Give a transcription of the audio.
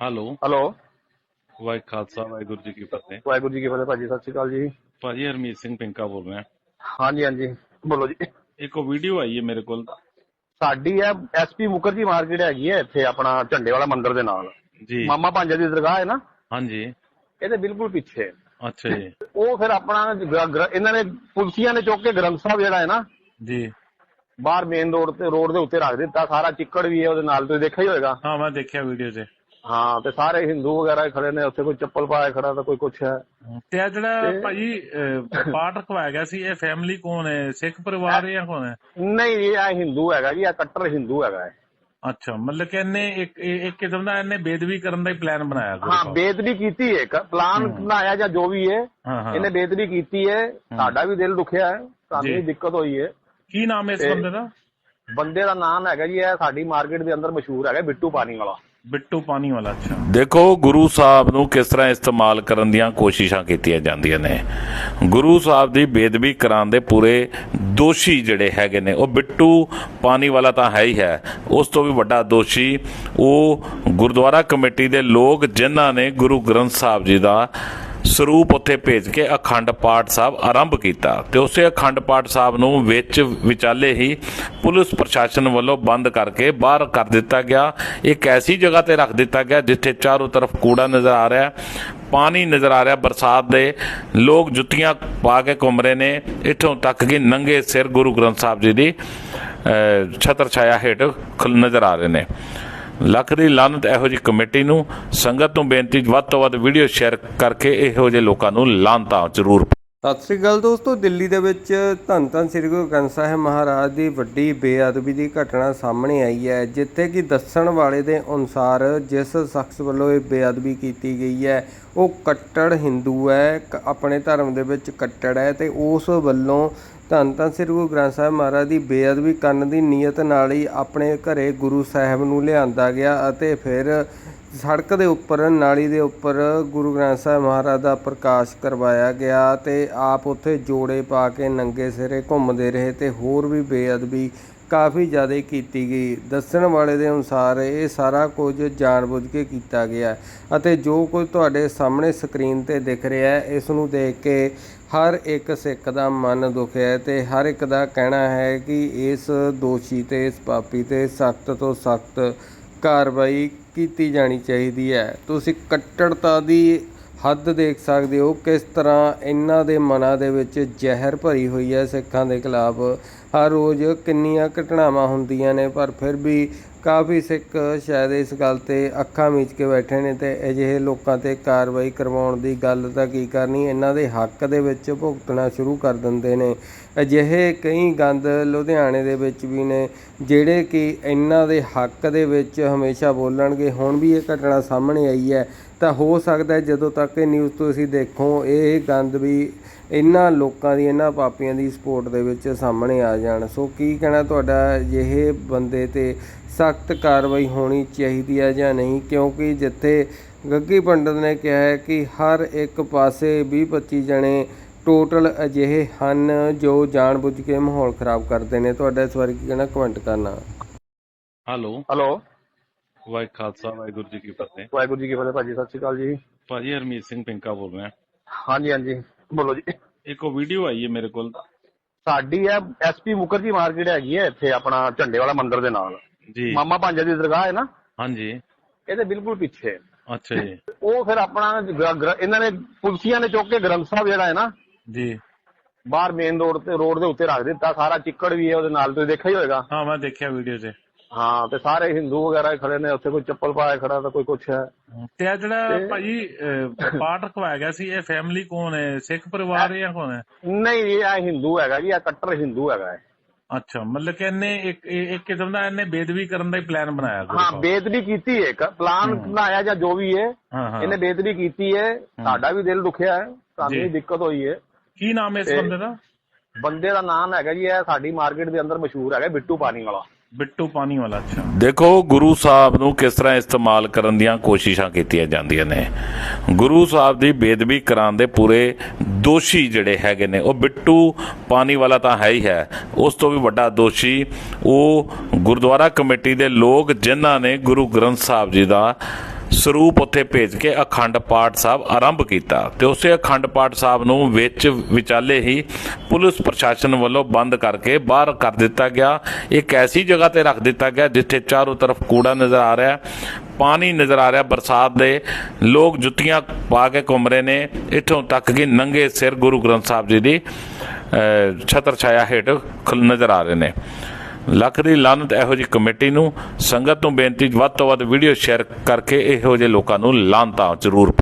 Hello. Hello. ਵਾਹਿ ਖਾਲਸਾ ਵਾਹਿਗੁਰੂ ਜੀ ਕੀ ਫਤਿਹ। ਵਾਹਿਗੁਰੂ ਜੀ ਕੀ ਫਤਿਹ ਭਾਜੀ ਸਤਿ ਸ਼੍ਰੀ ਅਕਾਲ ਜੀ। ਭਾਜੀ ਹਰਮੀਤ ਸਿੰਘ ਪਿੰਕਾ ਬੋਲ ਰਿਹਾ। ਹਾਂਜੀ ਹਾਂਜੀ ਬੋਲੋ ਜੀ। ਇੱਕ ਵੀਡੀਓ ਆਈ ਹੈ ਮੇਰੇ ਕੋਲ। ਸਾਡੀ ਹੈ ਐਸਪੀ ਮੁਖਰਜੀ ਮਾਰਕੀਟ ਹੈਗੀ ਹੈ ਇੱਥੇ ਆਪਣਾ ਝੰਡੇ ਵਾਲਾ ਮੰਦਿਰ ਦੇ ਨਾਲ। ਜੀ। ਮਾਮਾ ਭਾਂਜਾ ਦੀ ਦਰਗਾਹ ਹੈ ਨਾ? ਹਾਂਜੀ। ਇਹਦੇ ਬਿਲਕੁਲ ਪਿੱਛੇ। ਅੱਛਾ ਜੀ। ਉਹ ਫਿਰ ਆਪਣਾ ਇਹਨਾਂ ਨੇ ਪੁਲਸੀਆਂ ਨੇ ਚੁੱਕ ਕੇ ਗ੍ਰੰਥ ਸਾਹਿਬ ਜਿਹੜਾ ਹੈ ਨਾ ਜੀ। ਬਾਹਰ ਮੇਨ ਰੋਡ ਤੇ ਰੋਡ ਦੇ ਉੱਤੇ ਰੱਖ ਦਿੱਤਾ ਸਾਰਾ ਚਿੱਕੜ ਵੀ ਹੈ ਉਹਦੇ ਨਾਲ ਤੁਸੀਂ ਦੇਖਿਆ ਹੀ ਹੋਵੇਗਾ ਹਾਂ ਮੈਂ ਦੇਖਿਆ ਵੀਡੀਓ 'ਚ। ਹਾਂ ਤੇ ਸਾਰੇ ਹਿੰਦੂ ਵਗੈਰਾ ਖੜੇ ਨੇ ਉੱਥੇ ਕੋਈ ਚੱਪਲ ਪਾਇਆ ਖੜਾ ਤਾਂ ਕੋਈ ਕੁਛ ਹੈ। ਤੇ ਆ ਜਿਹੜਾ ਅਹ, ਪਾਠ ਰਖਵਾਇਆ ਗਿਆ ਸੀ ਇਹ ਫੈਮਿਲੀ ਕੌਣ ਹੈ? ਸਿੱਖ ਪਰਿਵਾਰ ਹੈ ਜਾਂ ਕੌਣ ਹੈ? ਨਹੀਂ ਇਹ ਆ ਹਿੰਦੂ ਹੈਗਾ ਜੀ ਇਹ ਕੱਟਰ ਹਿੰਦੂ ਹੈਗਾ ਅੱਛਾ ਮਤਲਬ ਕਿ ਇਹਨੇ ਇੱਕ ਇੱਕ ਕਿਸਮ ਦਾ ਇਹਨੇ ਬੇਦਬੀ ਕਰਨ ਦਾ ਹੀ ਪਲਾਨ ਬਣਾਇਆ ਹਾਂ। ਬੇਦਬੀ ਕੀਤੀ ਹੈ ਪਲਾਨ ਬਣਾਇਆ ਜਾਂ ਜੋ ਵੀ ਹੈ ਇਹਨੇ ਬੇਦਬੀ ਕੀਤੀ ਹੈ। ਸਾਡਾ ਵੀ ਦਿਲ ਦੁਖਿਆ ਹੈ ਸਾਨੂੰ। ਵੀ ਦਿੱਕਤ ਹੋਈ ਹੈ। ਕੀ ਨਾਮ ਹੈ ਇਸ ਬੰਦੇ ਦਾ? ਬੰਦੇ ਦਾ ਨਾਮ ਹੈਗਾ ਜੀ ਇਹ ਸਾਡੀ ਮਾਰਕੀਟ ਦੇ ਅੰਦਰ ਮਸ਼ਹੂਰ ਹੈਗਾ ਬਿੱਟੂ ਪਾਣੀ ਵਾਲਾ। ਬਿੱਟੂ ਪਾਣੀ ਵਾਲਾ, ਅੱਛਾ। ਦੇਖੋ, ਗੁਰੂ ਸਾਹਿਬ ਨੂੰ ਕਿਸ ਤਰ੍ਹਾਂ ਇਸਤੇਮਾਲ ਕਰਨ ਦੀਆਂ ਕੋਸ਼ਿਸ਼ਾਂ ਕੀਤੀਆਂ ਜਾਂਦੀਆਂ ਨੇ। ਗੁਰੂ ਸਾਹਿਬ ਦੀ ਬੇਦਬੀ ਕਰਾਉਣ ਦੇ ਪੂਰੇ ਦੋਸ਼ੀ ਜਿਹੜੇ ਹੈਗੇ ਨੇ, ਉਹ ਬਿੱਟੂ ਪਾਣੀ ਵਾਲਾ ਤਾਂ ਹੈ ਹੀ ਹੈ। ਉਸ ਤੋਂ ਵੀ ਵੱਡਾ ਦੋਸ਼ੀ ਉਹ ਗੁਰਦੁਆਰਾ ਕਮੇਟੀ ਦੇ ਲੋਕ, ਜਿਨ੍ਹਾਂ ਨੇ ਗੁਰੂ ਗ੍ਰੰਥ ਸਾਹਿਬ ਜੀ ਦਾ ਸਰੂਪ ਉੱਥੇ ਭੇਜ ਕੇ ਅਖੰਡ ਪਾਠ ਸਾਹਿਬ ਆਰੰਭ ਕੀਤਾ ਤੇ ਉਸੇ ਅਖੰਡ ਪਾਠ ਸਾਹਿਬ ਨੂੰ ਵਿੱਚ ਵਿਚਾਲੇ ਹੀ ਪੁਲਿਸ ਪ੍ਰਸ਼ਾਸਨ ਵੱਲੋਂ ਬੰਦ ਕਰਕੇ ਬਾਹਰ ਕਰ ਦਿੱਤਾ ਗਿਆ। ਇੱਕ ਐਸੀ ਜਗ੍ਹਾ ਤੇ ਰੱਖ ਦਿੱਤਾ ਗਿਆ ਜਿੱਥੇ ਚਾਰੋਂ ਤਰਫ ਕੂੜਾ ਨਜ਼ਰ ਆ ਰਿਹਾ, ਪਾਣੀ ਨਜ਼ਰ ਆ ਰਿਹਾ ਬਰਸਾਤ ਦੇ। ਲੋਕ ਜੁੱਤੀਆਂ ਪਾ ਕੇ ਘੁੰਮ ਰਹੇ ਨੇ। ਇੱਥੋਂ ਤੱਕ ਕਿ ਨੰਗੇ ਸਿਰ ਗੁਰੂ ਗ੍ਰੰਥ ਸਾਹਿਬ ਜੀ ਦੀ ਛਤਰ ਛਾਇਆ ਹੇਠ ਖਲ- ਨਜ਼ਰ ਆ ਰਹੇ ਨੇ। ਲੱਖ ਦੀ ਲਾਨਤ ਇਹੋ ਜੀ ਕਮੇਟੀ ਨੂੰ ਸੰਗਤ ਨੂੰ ਬੇਨਤੀ ਵੱਧ ਤੋਂ ਵੱਧ ਵੀਡੀਓ ਸ਼ੇਅਰ ਕਰਕੇ ਇਹੋ ਜਿਹੇ ਲੋਕਾਂ ਨੂੰ ਲਾਨਤਾ ਜ਼ਰੂਰ ਸਤਿ ਸ੍ਰੀ ਅਕਾਲ ਦੋਸਤੋ, ਦਿੱਲੀ ਦੇ ਵਿੱਚ ਧੰਨ ਧੰਨ ਸ੍ਰੀ ਗੁਰੂ ਗ੍ਰੰਥ ਸਾਹਿਬ ਮਹਾਰਾਜ ਦੀ ਵੱਡੀ ਬੇਅਦਬੀ ਦੀ ਘਟਨਾ ਸਾਹਮਣੇ ਆਈ ਹੈ, ਜਿੱਥੇ ਕਿ ਦੱਸਣ ਵਾਲੇ ਦੇ ਅਨੁਸਾਰ ਜਿਸ ਸ਼ਖਸ ਵੱਲੋਂ ਇਹ ਬੇਅਦਬੀ ਕੀਤੀ ਗਈ ਹੈ, ਉਹ ਕੱਟੜ ਹਿੰਦੂ ਹੈ, ਕ- ਆਪਣੇ ਧਰਮ ਦੇ ਵਿੱਚ ਕੱਟੜ ਹੈ ਤੇ ਉਸ ਵੱਲੋਂ ਧੰਨ ਧੰਨ ਸ੍ਰੀ ਗੁਰੂ ਗ੍ਰੰਥ ਸਾਹਿਬ ਮਹਾਰਾਜ ਦੀ ਬੇਅਦਬੀ ਕਰਨ ਦੀ ਨੀਅਤ ਨਾਲ ਹੀ ਆਪਣੇ ਘਰੇ ਗੁਰੂ ਸਾਹਿਬ ਨੂੰ ਲਿਆਂਦਾ ਗਿਆ ਅਤੇ ਫਿਰ ਸੜਕ ਦੇ ਉੱਪਰ, ਨਾਲੀ ਦੇ ਉੱਪਰ ਗੁਰੂ ਗ੍ਰੰਥ ਸਾਹਿਬ ਮਹਾਰਾਜ ਦਾ ਪ੍ਰਕਾਸ਼ ਕਰਵਾਇਆ ਗਿਆ ਤੇ ਆਪ ਉੱਥੇ ਜੋੜੇ ਪਾ ਕੇ ਨੰਗੇ ਸਿਰੇ ਘੁੰਮਦੇ ਰਹੇ ਤੇ ਹੋਰ ਵੀ ਬੇਅਦਬੀ ਕਾਫੀ ਜ਼ਿਆਦਾ ਕੀਤੀ ਗਈ। ਦੱਸਣ ਵਾਲੇ ਦੇ ਅਨੁਸਾਰ ਇਹ ਸਾਰਾ ਕੁਝ ਜਾਣਬੁੱਝ ਕੇ ਕੀਤਾ ਗਿਆ ਅਤੇ ਜੋ ਕੁਝ ਤੁਹਾਡੇ ਸਾਹਮਣੇ ਸਕਰੀਨ ਤੇ ਦਿਖ ਰਿਹਾ ਹੈ, ਇਸ ਨੂੰ ਦੇਖ ਕੇ ਹਰ ਇੱਕ ਸਿੱਖ ਦਾ ਮਨ ਦੁਖਿਆ ਹੈ ਤੇ ਹਰ ਇੱਕ ਦਾ ਕਹਿਣਾ ਹੈ ਕਿ ਇਸ ਦੋਸ਼ੀ ਤੇ, ਇਸ ਪਾਪੀ ਤੇ ਸਖਤ ਤੋਂ ਸਖਤ ਕਾਰਵਾਈ ਕੀਤੀ ਜਾਣੀ ਚਾਹੀਦੀ ਹੈ। ਤੁਸੀਂ ਕੱਟੜਤਾ ਦੀ ਹੱਦ ਦੇਖ ਸਕਦੇ ਹੋ ਕਿਸ ਤਰ੍ਹਾਂ ਇਹਨਾਂ ਦੇ ਮਨਾਂ ਦੇ ਵਿੱਚ ਜ਼ਹਿਰ ਭਰੀ ਹੋਈ ਹੈ ਸਿੱਖਾਂ ਦੇ ਖਿਲਾਫ। ਹਰ ਰੋਜ਼ ਕਿੰਨੀਆਂ ਘਟਨਾਵਾਂ ਹੁੰਦੀਆਂ ਨੇ, ਪਰ ਫਿਰ ਵੀ ਕਾਫੀ ਸਿੱਖ ਸ਼ਾਇਦ ਇਸ ਗੱਲ ਤੇ ਅੱਖਾਂ ਮੀਚ ਕੇ ਬੈਠੇ ਨੇ ਤੇ ਅਜਿਹੇ ਲੋਕਾਂ ਤੇ ਕਾਰਵਾਈ ਕਰਵਾਉਣ ਦੀ ਗੱਲ ਤਾਂ ਕੀ ਕਰਨੀ, ਇਹਨਾਂ ਦੇ ਹੱਕ ਦੇ ਵਿੱਚ ਭੁਗਤਣਾ ਸ਼ੁਰੂ ਕਰ ਦਿੰਦੇ ਨੇ। ਅਜਿਹੇ ਕਈ ਗੰਦ ਲੁਧਿਆਣੇ ਦੇ ਵਿੱਚ ਵੀ ਨੇ, ਜਿਹੜੇ ਕਿ ਇਹਨਾਂ ਦੇ ਹੱਕ ਦੇ ਵਿੱਚ ਹਮੇਸ਼ਾ ਬੋਲਣਗੇ, ਹੁਣ ਵੀ ਇਹ ਘਟਨਾ ਸਾਹਮਣੇ ਆਈ ਹੈ। ਤਾਂ ਹੋ ਸਕਦਾ ਜਦੋਂ ਤੱਕ ਇਹ ਨਿਊਜ਼ ਤੁਸੀਂ ਦੇਖੋ ਇਹ ਗੰਦ ਵੀ ਇਹਨਾਂ ਲੋਕਾਂ ਦੀ ਇਹਨਾਂ ਪਾਪੀਆਂ ਦੀ ਸਪੋਰਟ ਦੇ ਵਿੱਚ ਸਾਹਮਣੇ ਆ ਜਾਣ। ਸੋ ਕੀ ਕਹਿਣਾ ਤੁਹਾਡਾ? ਅਜਿਹੇ ਬੰਦੇ ਤੇ ਸਖਤ ਕਾਰਵਾਈ ਹੋਣੀ ਚਾਹੀਦੀ ਹੈ ਜਾਂ ਨਹੀਂ? ਕਿਉਂਕਿ ਜਿੱਥੇ ਗੱਗੀ ਪੰਡਤ ਨੇ ਕਿਹਾ ਹੈ ਕਿ ਹਰ ਇੱਕ ਪਾਸੇ 20 25 ਜਣੇ ਟੋਟਲ ਅਜਿਹੇ ਹਨ ਜੋ ਜਾਣਬੁੱਝ ਕੇ ਮਾਹੌਲ ਖਰਾਬ ਕਰਦੇ ਨੇ। ਤੁਹਾਡਾ ਇਸ ਬਾਰੇ ਕੀ ਕਹਿਣਾ? ਕਮੈਂਟ ਕਰਨਾ। ਹੈਲੋ ਹੈਲੋ ਵਾਹਿ ਖਾਲਸਾ ਵਾਹਿਗੁਰੂ ਜੀ ਕੀ ਫਤਿਹ। ਵਾਹਿਗੁਰੂ ਜੀ ਕੀ ਫਤਿਹ ਭਾਜੀ ਸਤਿ ਸ਼੍ਰੀ ਅਕਾਲ ਜੀ। ਭਾਜੀ ਹਰਮੀਤ ਸਿੰਘ ਪਿੰਕਾ ਬੋਲ ਰਿਹਾ। ਹਾਂਜੀ ਹਾਂਜੀ ਬੋਲੋ ਜੀ। ਇੱਕ ਉਹ ਵੀਡੀਓ ਆਈ ਹੈ ਮੇਰੇ ਕੋਲ। ਸਾਡੀ ਹੈ ਐਸਪੀ ਮੁਖਰਜੀ ਮਾਰਕੀਟ ਹੈਗੀ ਹੈ ਇੱਥੇ ਆਪਣਾ ਝੰਡੇ ਵਾਲਾ ਮੰਦਿਰ ਦੇ ਨਾਲ। ਜੀ। ਮਾਮਾ ਭਾਂਜਾ ਦੀ ਦਰਗਾਹ ਹੈ ਨਾ? ਹਾਂਜੀ। ਇਹਦੇ ਬਿਲਕੁਲ ਪਿੱਛੇ। ਅੱਛਾ ਜੀ। ਉਹ ਫਿਰ ਆਪਣਾ ਇਹਨਾਂ ਨੇ ਪੁਲਸੀਆਂ ਨੇ ਚੁੱਕ ਕੇ ਗ੍ਰੰਥ ਸਾਹਿਬ ਜਿਹੜਾ ਹੈ ਨਾ ਜੀ। ਬਾਹਰ ਮੇਨ ਰੋਡ ਤੇ ਰੋਡ ਦੇ ਉੱਤੇ ਰੱਖ ਦਿੱਤਾ ਸਾਰਾ ਚਿੱਕੜ ਵੀ ਹੈ ਉਹਦੇ ਨਾਲ ਤੁਸੀਂ ਦੇਖਿਆ ਹੀ ਹੋਵੇਗਾ ਹਾਂ ਮੈਂ ਦੇਖਿਆ ਵੀਡੀਓ 'ਚ। ਹਾਂ ਤੇ ਸਾਰੇ ਹਿੰਦੂ ਵਗੈਰਾ ਖੜੇ ਨੇ ਉੱਥੇ ਕੋਈ ਚੱਪਲ ਪਾਇਆ ਖੜਾ ਤਾਂ ਕੋਈ ਕੁਛ ਹੈ। ਤੇ ਆ ਜਿਹੜਾ ਅਹ, ਪਾਠ ਰਖਵਾਇਆ ਗਿਆ ਸੀ ਇਹ ਫੈਮਿਲੀ ਕੌਣ ਹੈ? ਸਿੱਖ ਪਰਿਵਾਰ ਹੈ ਜਾਂ ਕੌਣ ਹੈ? ਨਹੀਂ ਇਹ ਆ ਹਿੰਦੂ ਹੈਗਾ ਜੀ ਇਹ ਕੱਟਰ ਹਿੰਦੂ ਹੈਗਾ ਹੈ ਅੱਛਾ ਮਤਲਬ ਕਿ ਇਹਨੇ ਇੱਕ ਇੱਕ ਕਿਸਮ ਦਾ ਇਹਨੇ ਬੇਦਬੀ ਕਰਨ ਦਾ ਹੀ ਪਲਾਨ ਬਣਾਇਆ ਹਾਂ। ਬੇਦਬੀ ਕੀਤੀ ਹੈ ਪਲਾਨ ਬਣਾਇਆ ਜਾਂ ਜੋ ਵੀ ਹੈ ਇਹਨੇ ਬੇਦਬੀ ਕੀਤੀ ਹੈ ਸਾਡਾ ਵੀ ਦਿਲ ਦੁਖਿਆ ਹੈ ਸਾਨੂੰ ਜੀ। ਵੀ ਦਿੱਕਤ ਹੋਈ ਹੈ। ਕੀ ਨਾਮ ਹੈ ਇਸ ਬੰਦੇ ਦਾ? ਬੰਦੇ ਦਾ ਨਾਮ ਹੈਗਾ ਜੀ ਇਹ ਸਾਡੀ ਮਾਰਕੀਟ ਦੇ ਅੰਦਰ ਮਸ਼ਹੂਰ ਹੈਗਾ ਬਿੱਟੂ ਪਾਣੀ ਵਾਲਾ। ਬਿੱਟੂ ਪਾਣੀ ਵਾਲਾ, ਅੱਛਾ। ਦੇਖੋ, ਗੁਰੂ ਸਾਹਿਬ ਨੂੰ ਕਿਸ ਤਰ੍ਹਾਂ ਇਸਤੇਮਾਲ ਕਰਨ ਦੀਆਂ ਕੋਸ਼ਿਸ਼ਾਂ ਕੀਤੀਆਂ ਜਾਂਦੀਆਂ ਨੇ। ਗੁਰੂ ਸਾਹਿਬ ਦੀ ਬੇਦਬੀ ਕਰਾਉਣ ਦੇ ਪੂਰੇ ਦੋਸ਼ੀ ਜਿਹੜੇ ਹੈਗੇ ਨੇ, ਉਹ ਬਿੱਟੂ ਪਾਣੀ ਵਾਲਾ ਤਾਂ ਹੈ ਹੀ ਹੈ। ਉਸ ਤੋਂ ਵੀ ਵੱਡਾ ਦੋਸ਼ੀ ਉਹ ਗੁਰਦੁਆਰਾ ਕਮੇਟੀ ਦੇ ਲੋਕ, ਜਿਨ੍ਹਾਂ ਨੇ ਗੁਰੂ ਗ੍ਰੰਥ ਸਾਹਿਬ ਜੀ ਦਾ ਸਰੂਪ ਉੱਥੇ ਭੇਜ ਕੇ ਅਖੰਡ ਪਾਠ ਸਾਹਿਬ ਆਰੰਭ ਕੀਤਾ ਤੇ ਉਸੇ ਅਖੰਡ ਪਾਠ ਸਾਹਿਬ ਨੂੰ ਵਿੱਚ ਵਿਚਾਲੇ ਹੀ ਪੁਲਿਸ ਪ੍ਰਸ਼ਾਸਨ ਵੱਲੋਂ ਬੰਦ ਕਰਕੇ ਬਾਹਰ ਕਰ ਦਿੱਤਾ ਗਿਆ। ਇੱਕ ਐਸੀ ਜਗ੍ਹਾ ਤੇ ਰੱਖ ਦਿੱਤਾ ਗਿਆ ਜਿੱਥੇ ਚਾਰੋਂ ਤਰਫ ਕੂੜਾ ਨਜ਼ਰ ਆ ਰਿਹਾ, ਪਾਣੀ ਨਜ਼ਰ ਆ ਰਿਹਾ, ਬਰਸਾਤ ਦੇ ਲੋਕ ਜੁੱਤੀਆਂ ਪਾ ਕੇ ਘੁੰਮ ਰਹੇ ਨੇ। ਇੱਥੋਂ ਤੱਕ ਕਿ ਨੰਗੇ ਸਿਰ ਗੁਰੂ ਗ੍ਰੰਥ ਸਾਹਿਬ ਜੀ ਦੀ ਛਤਰ ਛਾਇਆ ਹੇਠ ਨਜ਼ਰ ਆ ਰਹੇ ਨੇ। ਲੱਖ ਦੀ ਲਾਨਤ ਇਹੋ ਜੀ ਕਮੇਟੀ ਨੂੰ ਸੰਗਤ ਨੂੰ ਬੇਨਤੀ ਵੱਧ ਤੋਂ ਵੱਧ ਵੀਡੀਓ ਸ਼ੇਅਰ ਕਰਕੇ ਇਹੋ ਜਿਹੇ ਲੋਕਾਂ ਨੂੰ ਲਾਨਤਾ ਜ਼ਰੂਰ